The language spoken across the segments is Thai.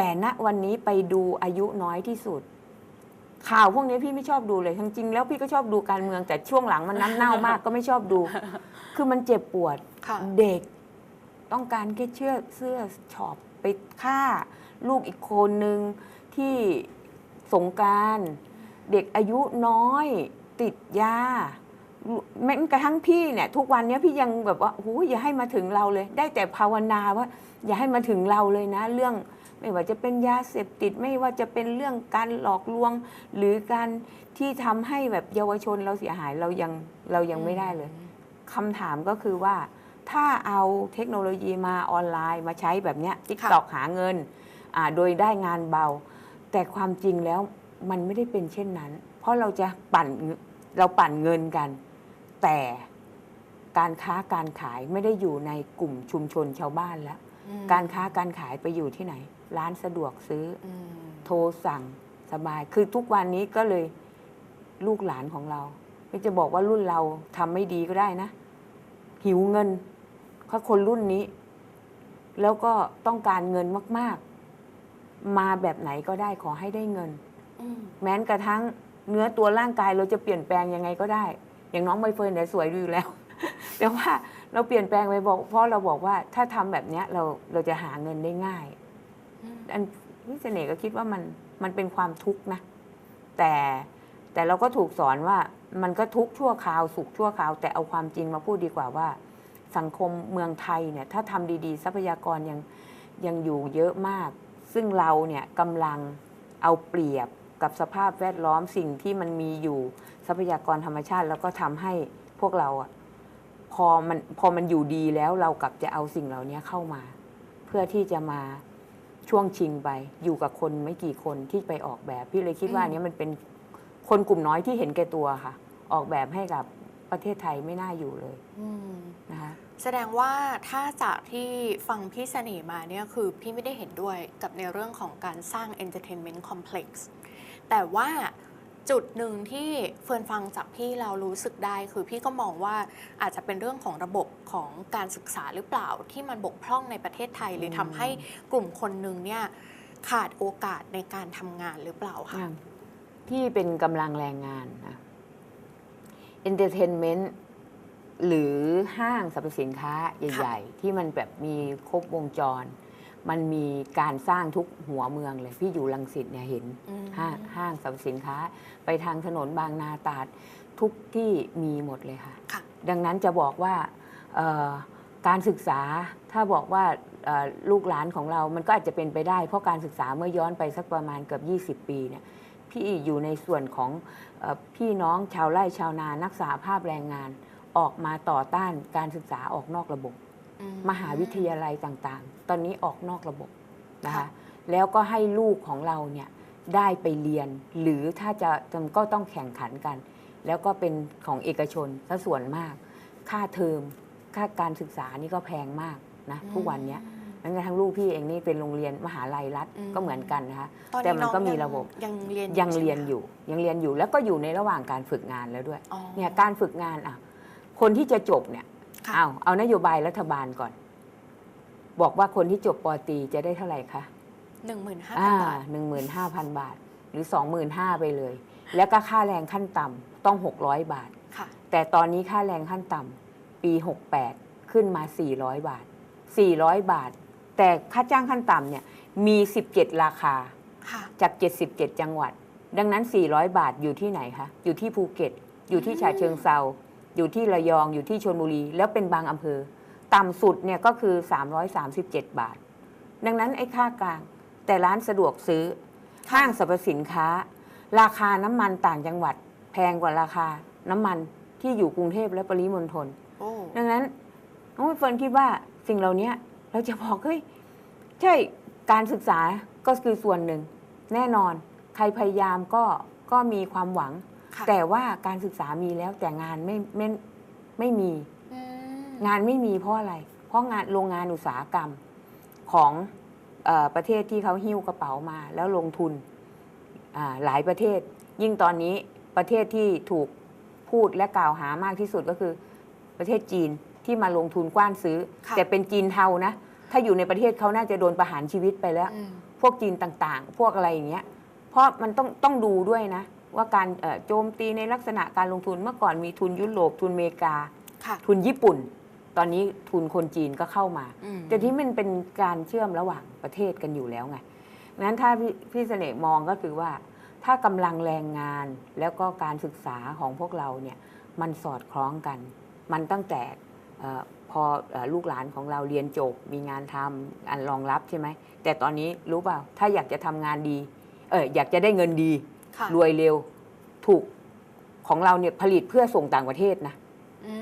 แต่ณวันนี้ไปดูอายุน้อยที่สุด ข่าวพวกนี้พี่ไม่ชอบดูเลยทั้งจริงแล้วพี่ก็ชอบดูการเมืองแต่ช่วงหลังมันน้ำเน่ามากก็ไม่ชอบดู คือมันเจ็บปวดค่ะเด็ก ต้องการแค่เชื่อเสื้อช็อปไปฆ่า ลูกอีกคนหนึ่งที่สงกรารเด็กอายุน้อย ติดยาแม้กระทั่งพี่เนี่ยทุกวันเนี้ยพี่ยังแบบว่าโอ้ยอย่าให้มาถึงเราเลย ได้แต่ภาวนาว่า อย่าให้มาถึงเราเลยนะ เรื่อง ไม่ว่าจะเป็นยาเสพติดไม่ว่าจะเป็นเรื่องการหลอกลวง หรือการที่ทำให้แบบเยาวชนเราเสียหายเรายังเรายังไม่ได้เลยคำถามก็คือว่า ถ้าเอาเทคโนโลยีมาออนไลน์มาใช้แบบเนี้ยทิกตอกหาเงินอ่าโดยได้งานเบา แต่ความจริงแล้วมันไม่ได้เป็นเช่นนั้น เพราะเราจะปั่นเราปั่นเงินกัน แต่การค้าการขายไม่ได้อยู่ในกลุ่มชุมชนชาวบ้านแล้วอืมการค้าการขายไปอยู่ที่ไหน ร้านสะดวกซื้ออืมโทรสั่งสบาย คือทุกวันนี้ก็เลยลูกหลานของเรา ไม่จะบอกว่ารุ่นเราทำไม่ดีก็ได้นะ หิวเงินเพราะคนรุ่นนี้ แล้วก็ต้องการเงินมาก ๆ มาแบบไหนก็ได้ขอให้ได้เงินอืมแม้กระทั่งเนื้อตัวร่างกายเราจะเปลี่ยนแปลงยังไงก็ได้ อย่างน้องใบเฟิร์นเนี่ยสวยดูอยู่แล้ว แต่ว่าเราเปลี่ยนแปลงไปบอกเพราะเราบอกว่าถ้าทำแบบเนี้ยเราเราจะหาเงินได้ง่าย อันพี่เสน่ห์ก็คิดว่ามันมันเป็นความทุกข์นะ แต่แต่เราก็ถูกสอนว่ามันก็ทุกข์ชั่วคราวสุขชั่วคราว แต่เอาความจริงมาพูดดีกว่าว่า สังคมเมืองไทยเนี่ยถ้าทำดีๆ ทรัพยากรยังยังอยู่เยอะมาก ซึ่งเราเนี่ยกำลังเอาเปรียบกับสภาพแวดล้อมสิ่งที่มันมีอยู่ทรัพยากรธรรมชาติ แล้วก็ทำให้พวกเราอะพอมันพอมันอยู่ดีแล้วเรากลับจะเอาสิ่งเหล่านี้เข้ามา เพื่อที่จะมา ช่วงชิงไปอยู่กับคนไม่กี่คนที่ไปออกแบบ พี่เลยคิดว่าอืมอันนี้มันเป็นคนกลุ่มน้อยที่เห็นแก่ตัวค่ะ ออกแบบให้กับประเทศไทยไม่น่าอยู่เลยอืมนะคะแสดงว่าถ้าจากที่ฟังพี่เสน่ห์มาเนี่ยคือพี่ไม่ได้เห็นด้วยกับในเรื่องของการสร้าง entertainment complex แต่ว่า จุดหนึ่งที่เฟิร์นฟังจากพี่เรารู้สึกได้ คือพี่ก็มองว่าอาจจะเป็นเรื่องของระบบของการศึกษาหรือเปล่าที่มันบกพร่องในประเทศไทย หรือทำให้กลุ่มคนหนึ่งเนี่ยขาดโอกาสในการทำงานหรือเปล่าคะอย่างพี่เป็นกำลังแรงงานนะเอนเตอร์เทนเมนต์หรือห้างสรรพสินค้าใหญ่ ๆ ที่มันแบบมีครบวงจร มันมีการสร้างทุกหัวเมืองเลย พี่อยู่ลังสิตเนี่ยเห็นอืมห้างห้างสรรพสินค้า ไปทางถนนบางนาตราดทุกที่มีหมดเลยค่ะค่ะดังนั้นจะบอกว่าเอ่อการศึกษาถ้าบอกว่าเอ่อลูกหลานของเรามันก็อาจจะเป็นไปได้ เพราะการศึกษาเมื่อย้อนไปสักประมาณเกือบ 20 ปีเนี่ยพี่อยู่ในส่วนของเออพี่น้องชาวไร่ชาวนานักสาภาพแรงงาน ออกมาต่อต้านการศึกษาออกนอกระบบอื มหาวิทยาลัยต่างๆ ตอนนี้ออกนอกระบบนะคะค่ะแล้วก็ให้ลูกของเราเนี่ยได้ไปเรียน หรือถ้าจะจำก็ต้องแข่งขันกัน แล้วก็เป็นของเอกชนซะส่วนมาก ค่าเทอมค่าการศึกษานี่ก็แพงมากนะทุกวันเนี้ยแม้กระทั่งลูกพี่เองนี่เป็นโรงเรียนมหาลัยรัฐอืมก็เหมือนกันนะคะตอนแต่นี้มันน้องก็มียังระบบยังเรียนยังใช่ไหมเรียนคะอยู่ยังเรียนอยู่แล้วก็อยู่ในระหว่างการฝึกงานแล้วด้วยอ๋อเนี่ยการฝึกงานอะคนที่จะจบเนี่ยค่ะ เอาเอานโยบายรัฐบาลก่อน บอกว่าคนที่จบปอตรีจะได้เท่าไหร่คะหนึ่งหมื่นห้าอ่าพันบาทหนึ่งหมื่นห้าพันบาท หรือสองหมื่นห้าไปเลย แล้วก็ค่าแรงขั้นต่ำต้องหกร้อยบาทค่ะแต่ตอนนี้ค่าแรงขั้นต่ำปี68ขึ้นมา400บาท400บาท แต่ค่าจ้างขั้นต่ำเนี่ยมี17ราคาค่ะจาก77จังหวัด ดังนั้น400บาทอยู่ที่ไหนคะอยู่ที่ภูเก็ต อยู่ที่ฉะเชิงเซา อยู่ที่ระยองอยู่ที่ชนบุรี แล้วเป็นบางอำเภอ ต่ำสุดเนี่ยก็คือ 337 บาท ดังนั้นไอ้ค่ากลาง แต่ร้านสะดวกซื้อห้างสรรพสินค้า ราคาน้ำมันต่างจังหวัด แพงกว่าราคาน้ำมันที่อยู่กรุงเทพและปริมณฑลโอ้ดังนั้นน้องเฟิร์นคิดว่าสิ่งเหล่านี้เราจะบอกเฮ้ยใช่การศึกษาก็คือส่วนหนึ่ง แน่นอน ใครพยายามก็ก็มีความหวังค่ะ แต่ว่าการศึกษามีแล้วแต่งานไม่ไม่ไม่มีอืมงานไม่มีเพราะอะไร เพราะงานโรงงานอุตสาหกรรมของเออประเทศที่เขาหิ้วกระเป๋ามา แล้วลงทุนอ่าหลายประเทศ ยิ่งตอนนี้ประเทศที่ถูกพูดและกล่าวหามากที่สุดก็คือประเทศจีนที่มาลงทุนกว้านซื้อค่ะแต่เป็นจีนเทานะ ถ้าอยู่ในประเทศเขาน่าจะโดนประหารชีวิตไปแล้วอืมเพวกจีนต่างๆ พวกอะไรอย่างเงี้ย เพราะมันต้องต้องดูด้วยนะ ว่าการเอ่อโจมตีในลักษณะการลงทุนเมื่อก่อนมีทุนยุโรปทุนอเมริกาค่ะทุนญี่ปุ่น ตอนนี้ทุนคนจีนก็เข้ามาอืมแต่ที่มันเป็นการเชื่อมระหว่างประเทศกันอยู่แล้วไงงั้นถ้าพี่พี่เสน่ห์มองก็คือว่า ถ้ากำลังแรงงานแล้วก็การศึกษาของพวกเราเนี่ยมันสอดคล้องกัน มันตั้งแต่เออพอเอ่อลูกหลานของเราเรียนจบ มีงานทำอันรองรับใช่ไหมแต่ตอนนี้รู้เปล่าถ้าอยากจะทำงานดีเอออยากจะได้เงินดีค่ะ รวยเร็วถูกของเราเนี่ยผลิตเพื่อส่งต่างประเทศนะอื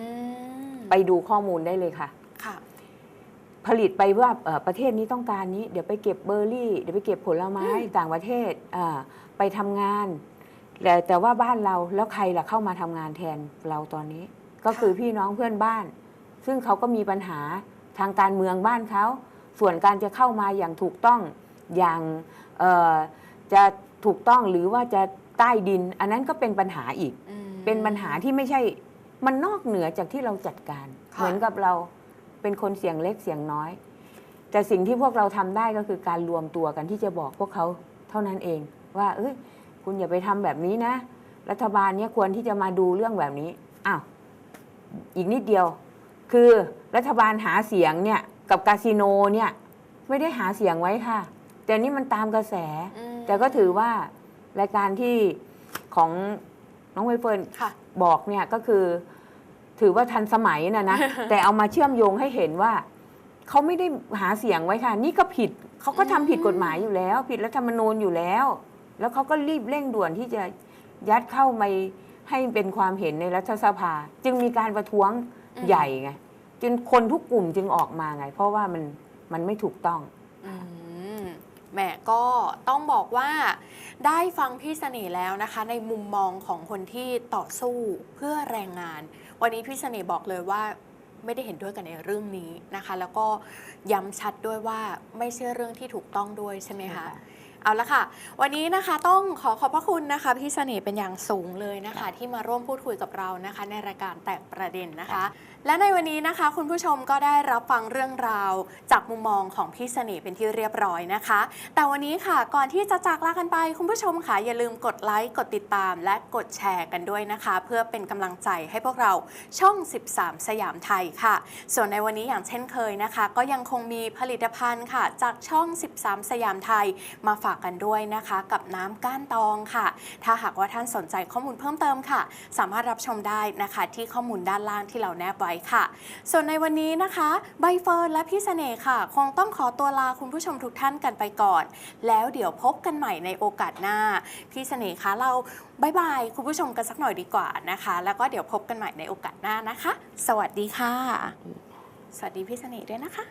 มไปดูข้อมูลได้เลยค่ะค่ะผลิตไปว่าเอ่อประเทศนี้ต้องการนี้ เดี๋ยวไปเก็บเบอร์รี่ เดี๋ยวไปเก็บผลไม้อืมต่างประเทศอ่าไปทำงานแต่แต่ว่าบ้านเราแล้วใครล่ะเข้ามาทำงานแทนเราตอนนี้ ก็คือพี่น้องเพื่อนบ้าน ซึ่งเขาก็มีปัญหาทางการเมืองบ้านเขา ส่วนการจะเข้ามาอย่างถูกต้องอย่างเอ่อจะ ถูกต้องหรือว่าจะใต้ดิน อันนั้นก็เป็นปัญหาอีกอืมเป็นปัญหาที่ไม่ใช่มันนอกเหนือจากที่เราจัดการค่ะเหมือนกับเราเป็นคนเสียงเล็กเสียงน้อย แต่สิ่งที่พวกเราทำได้ก็คือการรวมตัวกันที่จะบอกพวกเขาเท่านั้นเอง ว่า เอ้ย คุณอย่าไปทำแบบนี้นะ รัฐบาลเนี่ยควรที่จะมาดูเรื่องแบบนี้อ้าวอีกนิดเดียว คือรัฐบาลหาเสียงเนี่ยกับคาสิโนเนี่ยไม่ได้หาเสียงไว้ค่ะ แต่นี่มันตามกระแสอืม แต่ก็ถือว่ารายการที่ของน้องใบเฟิร์นค่ะ บอกเนี่ยก็คือ ถือว่าทันสมัยนะนะ แต่เอามาเชื่อมโยงให้เห็นว่า เขาไม่ได้หาเสียงไว้ค่ะ นี่ก็ผิดเขาก็ทำผิดกฎหมายอยู่แล้ว ผิดรัฐธรรมนูญอยู่แล้ว แล้วเขาก็รีบเร่งด่วนที่จะยัดเข้าไปให้เป็นความเห็นในรัฐสภา จึงมีการประท้วงอืม ใหญ่ไงจนคนทุกกลุ่มจึงออกมาไง เพราะว่ามันมันไม่ถูกต้อง อืม แหมก็ต้องบอกว่าได้ฟังพี่เสน่ห์แล้วนะคะ ในมุมมองของคนที่ต่อสู้เพื่อแรงงาน วันนี้พี่เสน่ห์บอกเลยว่าไม่ได้เห็นด้วยกันในเรื่องนี้นะคะ แล้วก็ย้ำชัดด้วยว่าไม่ใช่เรื่องที่ถูกต้องด้วยใช่ไหมคะ เอาละค่ะ วันนี้นะคะต้องขอขอบพระคุณนะคะพี่เสน่ห์เป็นอย่างสูงเลยนะคะ ที่มาร่วมพูดคุยกับเรานะคะ ในรายการแตกประเด็นนะคะ และในวันนี้นะคะ คุณผู้ชมก็ได้รับฟังเรื่องราว จากมุมมองของพี่เสน่ห์เป็นที่เรียบร้อยนะคะ แต่วันนี้ค่ะก่อนที่จะจากลากันไป คุณผู้ชมค่ะอย่าลืมกดไลค์กดติดตาม และกดแชร์กันด้วยนะคะ เพื่อเป็นกำลังใจให้พวกเราช่อง 13 สยามไทยค่ะ ส่วนในวันนี้อย่างเช่นเคยนะคะ ก็ยังคงมีผลิตภัณฑ์ค่ะ จากช่อง 13 สยามไทยมาฝากกันด้วยนะคะ กับน้ำก้านตองค่ะ ถ้าหากว่าท่านสนใจข้อมูลเพิ่มเติมค่ะ สามารถรับชมได้นะคะ ที่ข้อมูลด้านล่างที่เราแนบไว้ค่ะ ส่วนในวันนี้นะคะ ใบเฟิร์นและพี่เสน่ห์ค่ะ คงต้องขอตัวลาคุณผู้ชมทุกท่านกันไปก่อน แล้วเดี๋ยวพบกันใหม่ในโอกาสหน้า พี่เสน่ห์คะเราบายบายคุณผู้ชมกันสักหน่อยดีกว่านะคะ แล้วก็เดี๋ยวพบกันใหม่ในโอกาสหน้านะคะ สวัสดีค่ะ สวัสดีพี่เสน่ห์ด้วยนะคะ